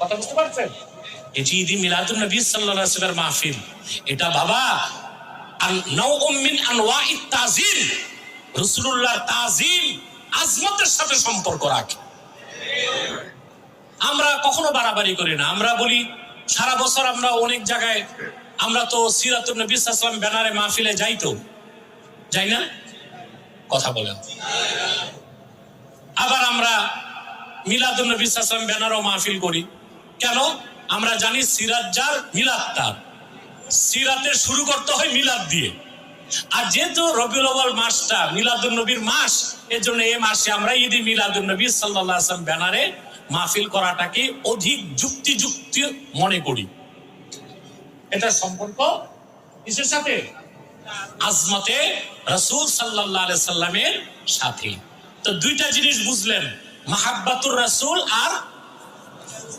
কথা বুঝতে পারছেন? যে ঈদ মিলাদুন নবী সাল্লাল্লাহু আলাইহি মাহফিল। এটা বাবা, আন নাউউম মিন আনওয়াইত তাজিম রাসূলুল্লাহর তাজিম আজমতের সাথে সম্পর্ক রাখে। আমরা কখনো বাড়াবাড়ি করি না। আমরা বলি, সারা বছর আমরা অনেক জায়গায়, আমরা তো সিরাতুল নবী সাল্লাম ব্যানারে মাহফিলে যাই তো। যাই না? কথা বলেন। আবার আমরা মিলাদুল নবী সাল্লাম ব্যানারও মাহফিল করি। কেন? আমরা জানি সিরাত যার মিলাদ তার। সিরাতের শুরু করতে হয় মিলাদ দিয়ে। আর যেহেতু রবিউল আউয়াল মাসটা মিলাদুল নবীর মাস এর জন্য এই মাসে আমরা ঈদ মিলাদুল নবী সাল্লাল্লাহু আলাইহি ওয়াসাল্লাম ব্যানারে মাহফিল করাটাকে অধিক যুক্তিযুক্ত মনে করি। এটা সম্পর্ক কিসের সাথে? আজমতে রাসূল আলাইহি সাল্লামের সাথে। তো দুইটা জিনিস বুঝলেন, মাহাব্বাতুর রাসূল আর